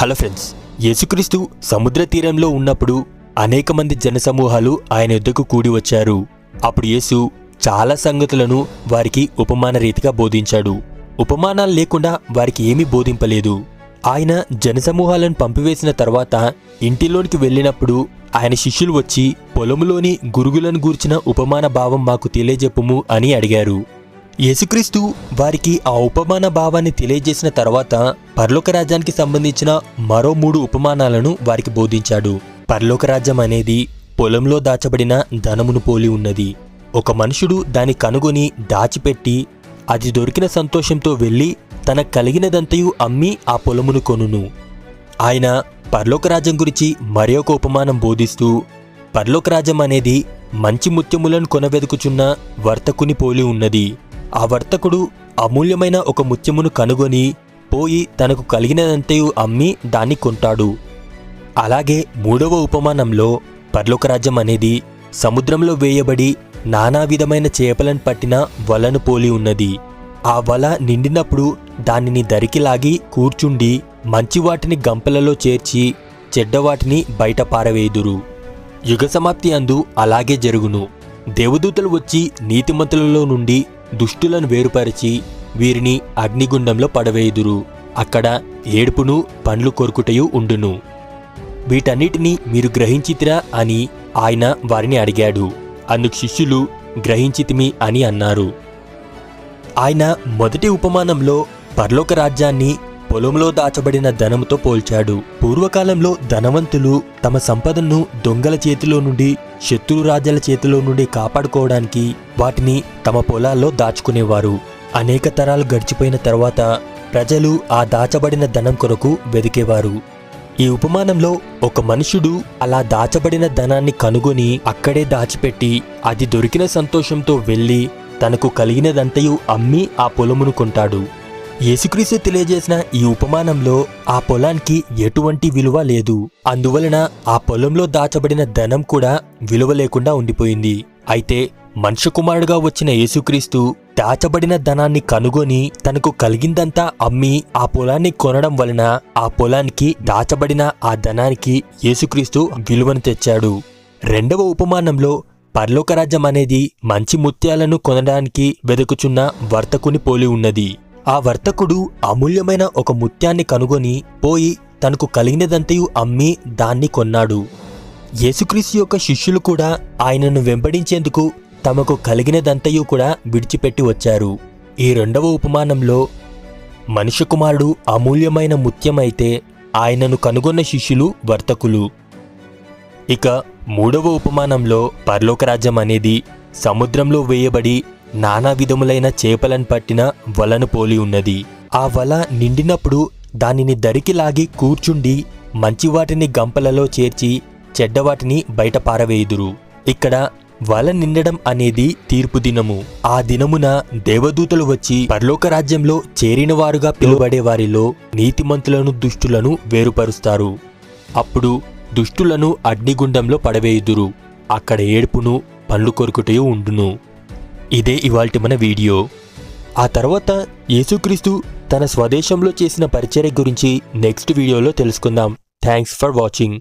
Hello friends యేసుక్రీస్తు సముద్ర తీరంలో ఉన్నప్పుడు అనేక మంది జనసమూహాలు ఆయన యుద్ధకు కూడి వచ్చారు. అప్పుడు యేసు చాలా సంగతులను వారికి ఉపమాన రీతిగా బోధించాడు. ఉపమానాలు లేకుండా వారికి ఏమీ బోధింపలేదు. ఆయన జనసమూహాలను పంపివేసిన తర్వాత ఇంటిలోనికి వెళ్ళినప్పుడు ఆయన శిష్యులు వచ్చి పొలంలోని గురుగులను గూర్చిన ఉపమాన భావం మాకు తెలియజెప్పుము అని అడిగారు. యేసుక్రీస్తు వారికి ఆ ఉపమాన భావాన్ని తెలియజేసిన తర్వాత పర్లోక రాజ్యానికి సంబంధించిన మరో మూడు ఉపమానాలను వారికి బోధించాడు. పర్లోక రాజ్యం అనేది పొలంలో దాచబడిన ధనమును పోలి ఉన్నది. ఒక మనుషుడు దాని కనుగొని దాచిపెట్టి అది దొరికిన సంతోషంతో వెళ్ళి తన కలిగినదంతయు అమ్మి ఆ పొలమును కొనును. ఆయన పర్లోకరాజ్యం గురించి మరి ఒక ఉపమానం బోధిస్తూ పర్లోకరాజ్యం అనేది మంచి ముత్యములను కొనవెదుకుచున్న వర్తకుని పోలి ఉన్నది. ఆ వర్తకుడు అమూల్యమైన ఒక ముత్యమును కనుగొని పోయి తనకు కలిగినదంతయు అమ్మి దాన్ని కొంటాడు. అలాగే మూడవ ఉపమానంలో పర్లోకరాజ్యం అనేది సముద్రంలో వేయబడి నానా విధమైన చేపలను పట్టిన వలను పోలి ఉన్నది. ఆ వల నిండినప్పుడు దానిని దరికి లాగి కూర్చుండి మంచి వాటిని గంపలలో చేర్చి చెడ్డవాటిని బయట పారవేయుదురు. యుగ సమాప్తి అందు అలాగే జరుగును. దేవదూతలు వచ్చి నీతిమంతులలో నుండి దుష్టులను వేరుపరిచి వీరిని అగ్నిగుండంలో పడవేయుదురు. అక్కడ ఏడుపును పండ్లు కొరుకుటయు ఉండును. వీటన్నిటినీ మీరు గ్రహించితిరా అని ఆయన వారిని అడిగాడు. అందుకు శిష్యులు గ్రహించితిమి అని అన్నారు. ఆయన మొదటి ఉపమానంలో పరలోక రాజ్యాన్ని పొలంలో దాచబడిన ధనంతో పోల్చాడు. పూర్వకాలంలో ధనవంతులు తమ సంపదను దొంగల చేతిలో నుండి శత్రు రాజ్యాల చేతిలో నుండి కాపాడుకోవడానికి వాటిని తమ పొలాల్లో దాచుకునేవారు. అనేక తరాలు గడిచిపోయిన తర్వాత ప్రజలు ఆ దాచబడిన ధనం కొరకు వెదికేవారు ఈ ఉపమానంలో ఒక మనుషుడు అలా దాచబడిన ధనాన్ని కనుగొని అక్కడే దాచిపెట్టి అది దొరికిన సంతోషంతో వెళ్ళి తనకు కలిగినదంతయు అమ్మి ఆ పొలమును కొంటాడు. యేసుక్రీస్తు తెలియజేసిన ఈ ఉపమానంలో ఆ పొలానికి ఎటువంటి విలువ లేదు. అందువలన ఆ పొలంలో దాచబడిన ధనం కూడా విలువ లేకుండా ఉండిపోయింది. అయితే మనుష్య కుమారుడుగా వచ్చిన యేసుక్రీస్తు దాచబడిన ధనాన్ని కనుగొని తనకు కలిగిందంతా అమ్మి ఆ పొలాన్ని కొనడం వలన ఆ పొలానికి దాచబడిన ఆ ధనానికి యేసుక్రీస్తు విలువను తెచ్చాడు. రెండవ ఉపమానంలో పర్లోకరాజ్యం అనేది మంచి ముత్యాలను కొనడానికి వెతుకుచున్న వర్తకుని పోలి ఉన్నది. ఆ వర్తకుడు అమూల్యమైన ఒక ముత్యాన్ని కనుగొని పోయి తనకు కలిగినదంతయు అమ్మి దాన్ని కొన్నాడు. యేసుక్రీస్తు యొక్క శిష్యులు కూడా ఆయనను వెంబడించేందుకు తమకు కలిగినదంతయు కూడా విడిచిపెట్టి వచ్చారు. ఈ రెండవ ఉపమానంలో మనిషి కుమారుడు అమూల్యమైన ముత్యమైతే ఆయనను కనుగొన్న శిష్యులు వర్తకులు. ఇక మూడవ ఉపమానంలో పరలోకరాజ్యం అనేది సముద్రంలో వేయబడి నానా విధములైన చేపలను పట్టిన వలను పోలి ఉన్నది. ఆ వల నిండినప్పుడు దానిని దరికి లాగి కూర్చుండి మంచి వాటిని గంపలలో చేర్చి చెడ్డవాటిని బయట పారవేయుదురు. ఇక్కడ వల నిండడం అనేది తీర్పు దినము. ఆ దినమున దేవదూతలు వచ్చి పరలోక రాజ్యంలో చేరినవారుగా పిలువబడే వారిలో నీతిమంతులను దుష్టులను వేరుపరుస్తారు. అప్పుడు దుష్టులను అగ్నిగుండంలో పడవేయుదురు. అక్కడ ఏడుపును పండ్లు కొరుకుటయు ఉండును. ఇదే ఇవాల్టి మన వీడియో. ఆ తర్వాత యేసుక్రీస్తు తన స్వదేశంలో చేసిన పరిచర్య గురించి నెక్స్ట్ వీడియోలో తెలుసుకుందాం. Thanks for watching.